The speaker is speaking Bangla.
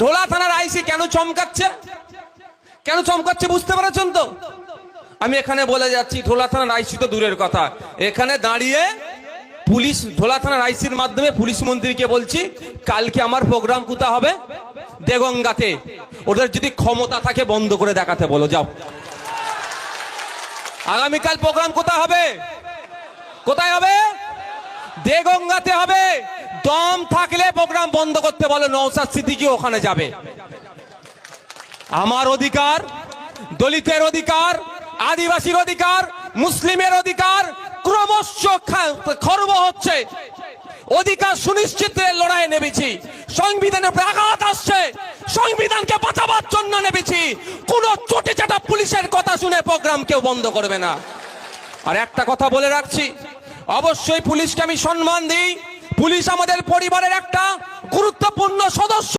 ঢোলা থানার আইসি কেন চমকাচ্ছে? কেন চমকাচ্ছে বুঝতে পেরেছেন তো? আমি এখানে বলে যাচ্ছি, ঢোলা থানার আইসি তো দূরের কথা। এখানে দাঁড়িয়ে পুলিশ, ঢোলা থানার আইসির মাধ্যমে পুলিশ মন্ত্রীকে বলছি, কালকে আমার প্রোগ্রাম কোথা হবে? দেগঙ্গাতে। ওদের যদি ক্ষমতা থাকে, বন্ধ করে দেখাতে বলো, যাও। আগামীকাল প্রোগ্রাম কোথায় হবে? কোথায় হবে? দেগঙ্গাতে হবে। দম থাকলে প্রোগ্রাম বন্ধ করতে বলো নৌসাদ সিদ্দিকি ওখানে যাবে। আমার অধিকার, দলিতের অধিকার, আদিবাসীর অধিকার, মুসলিমের অধিকার, ক্রমশ খর্ব হচ্ছে। অধিকার সুনিশ্চিতের লড়াইয়ে নেমেছি। সংবিধানের উপরে আঘাত আসছে। সংবিধানকে বাঁচাবার জন্য নেমেছি। কোন চোটে চাটা পুলিশের কথা শুনে প্রোগ্রাম কেউ বন্ধ করবে না। আর একটা কথা বলে রাখছি অবশ্যই পুলিশকে আমি সম্মান দিই। পুলিশ আমাদের পরিবারের একটা গুরুত্বপূর্ণ সদস্য।